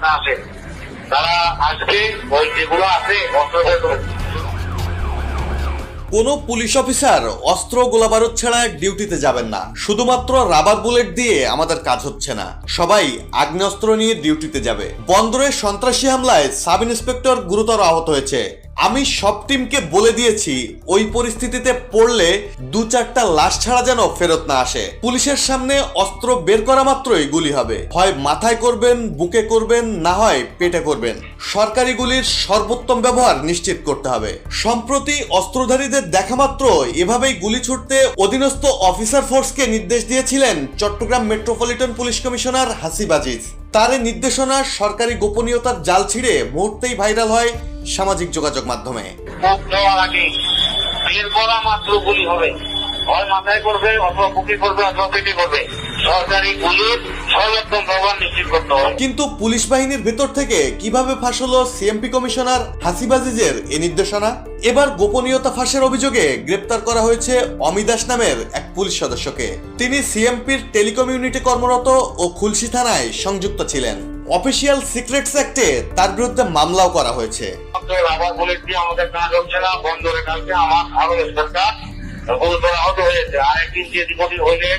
আছে কোনো police officer অস্ত্র গোলাবারুদ ছাড়া ডিউটিতে যাবেন না। শুধুমাত্র রাবার বুলেট দিয়ে আমাদের কাজ হচ্ছে না। সবাই আগ্নেয়াস্ত্র নিয়ে ডিউটিতে যাবে। বন্দরে সন্ত্রাসী হামলায় সাব ইন্সপেক্টর গুরুতর আহত হয়েছে। আমি সব টিমকে বলে দিয়েছি, ওই পরিস্থিতিতে পড়লে দু চারটা লাশ ছাড়া যেন ফেরত না আসে। পুলিশের সামনে অস্ত্র বের করা মাত্রই গুলি হবে। হয় মাথায় করবেন, বুকে করবেন, না হয় পেটে করবেন। সরকারি গুলির সর্বোত্তম ব্যবহার নিশ্চিত করতে হবে। সম্প্রতি অস্ত্রধারীদের দেখা মাত্র এভাবেই গুলি ছুটতে অধীনস্থ অফিসার ফোর্সকে নির্দেশ দিয়েছিলেন Chittagong metropolitan police commissioner Hasib Aziz. তার নির্দেশনা সরকারি গোপনীয়তার জাল ছিঁড়ে মুহূর্তেই ভাইরাল হয় সামাজিক যোগাযোগ মাধ্যমে। মুখ দেওয়ার আগে বের করা মাত্র গুলি হবে। হয় মাথায় করবে অথবা বুকে করবে অথবা পেটে করবে। সরকারি গুলির সর্বোত্তম ব্যবহার নিশ্চিত করতে হবে। কিন্তু পুলিশ বাহিনীর ভেতর থেকে কীভাবে ফাঁস হলো সিএমপি কমিশনার হাসিবাজিজের এই নির্দেশনা? এবার গোপনীয়তা ফাঁসের অভিযোগে গ্রেপ্তার করা হয়েছে অমিদাস নামের এক পুলিশ সদস্যকে। তিনি সিএমপির টেলিকম ইউনিটে কর্মরত ও খুলশি থানায় সংযুক্ত ছিলেন। অফিসিয়াল সিক্রেটস অ্যাক্টে তার বিরুদ্ধে মামলাও করা হয়েছে। মাত্র রাবার দিয়ে আমাদের কাজ হচ্ছে না বন্দরে কালকে আমার আরও ইন্সপেক্টর গুরুতর আহত হয়েছে। আর একদিন যে হইলে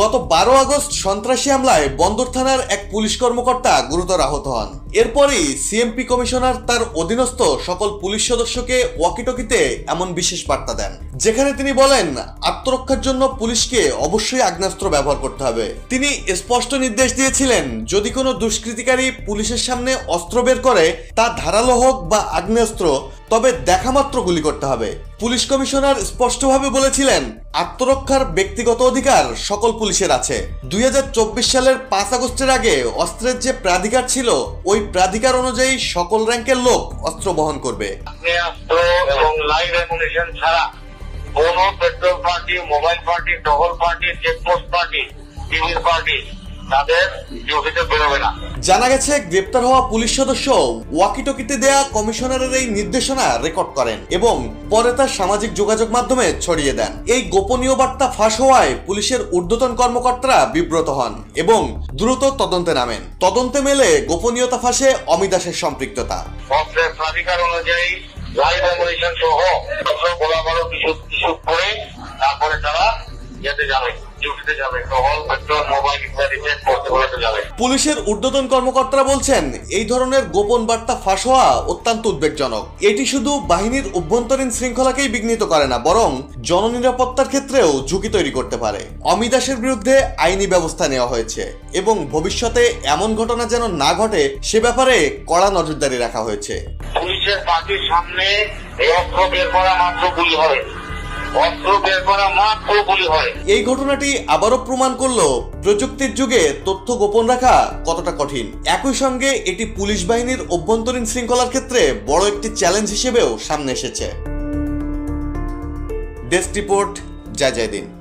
গত বারো আগস্ট সন্ত্রাসী হামলায় বন্দর থানার এক পুলিশ কর্মকর্তা গুরুতর আহত হন। এরপরই সিএমপি কমিশনার তার অধীনস্থ সকল পুলিশ সদস্যকে ওয়াকিটকিতে এমন বিশেষ বার্তা দেন, যেখানে তিনি বলেন, আত্মরক্ষার জন্য পুলিশকে অবশ্যই আগ্নেয়াস্ত্র ব্যবহার করতে হবে। তিনি স্পষ্ট নির্দেশ দিয়েছিলেন, যদি কোনো দুষ্কৃতিকারী পুলিশের সামনে অস্ত্র বের করে, তা ধারালো হোক বা আগ্নেয়াস্ত্র, তবে দেখামাত্র গুলি করতে হবে। পুলিশ কমিশনার স্পষ্টভাবে বলেছিলেন, আত্মরক্ষার ব্যক্তিগত অধিকার সকল পুলিশের আছে। দুই হাজার চব্বিশ সালের পাঁচ আগস্টের আগে অস্ত্রের যে প্রাধিকার ছিল, ওই প্রাধিকার অনুযায়ী সকল র্যাঙ্কের লোক অস্ত্র বহন করবে। এবং লাইভ ছাড়া কোন petrol party, mobile party double party, checkpost party, টিভির পার্টি তাদের ডিউটিতে বেরোবে না। জানা গেছে গ্রেপ্তার হওয়া পুলিশ সদস্য ওয়াকিটকিতে দেয়া কমিশনারের এই নির্দেশনা রেকর্ড করেন এবং পরে তা সামাজিক যোগাযোগ মাধ্যমে ছড়িয়ে দেন। এই গোপনীয় বার্তা ফাঁস হওয়ায় পুলিশের ঊর্ধ্বতন কর্মকর্তারা বিব্রত হন এবং দ্রুত তদন্তে নামেন। তদন্তে মেলে গোপনীয়তা ফাঁসে অমিদাসের সম্পৃক্ততা। অনুযায়ী লাইভ অ্যামুনিশন সহ অস্ত্র গোলাবারও কিছু কিছু করে তারপরে তারা যেতে যাবে ডিউটিতে যাবে। মোবাইল পুলিশের ঊর্ধ্বতন কর্মকর্তারা বলছেন, এই ধরনের গোপন বার্তা ফাঁস হওয়া অত্যন্ত উদ্বেগজনক। এটি শুধু বাহিনীর অভ্যন্তরীণ শৃঙ্খলাকেই বিঘ্নিত করে না, বরং জননিরাপত্তার ক্ষেত্রেও ঝুঁকি তৈরি করতে পারে। অমিদাসের বিরুদ্ধে আইনি ব্যবস্থা নেওয়া হয়েছে এবং ভবিষ্যতে এমন ঘটনা যেন না ঘটে, সে ব্যাপারে কড়া নজরদারি রাখা হয়েছে। পুলিশের পার্টির সামনে বের করা মাত্র গুলি হবে। এই ঘটনাটি আবারও প্রমাণ করল প্রযুক্তির যুগে তথ্য গোপন রাখা কতটা কঠিন। একই সঙ্গে এটি পুলিশ বাহিনীর অভ্যন্তরীণ শৃঙ্খলার ক্ষেত্রে বড় একটি চ্যালেঞ্জ হিসেবেও সামনে এসেছে। ডেস্ক রিপোর্ট, জয় দিন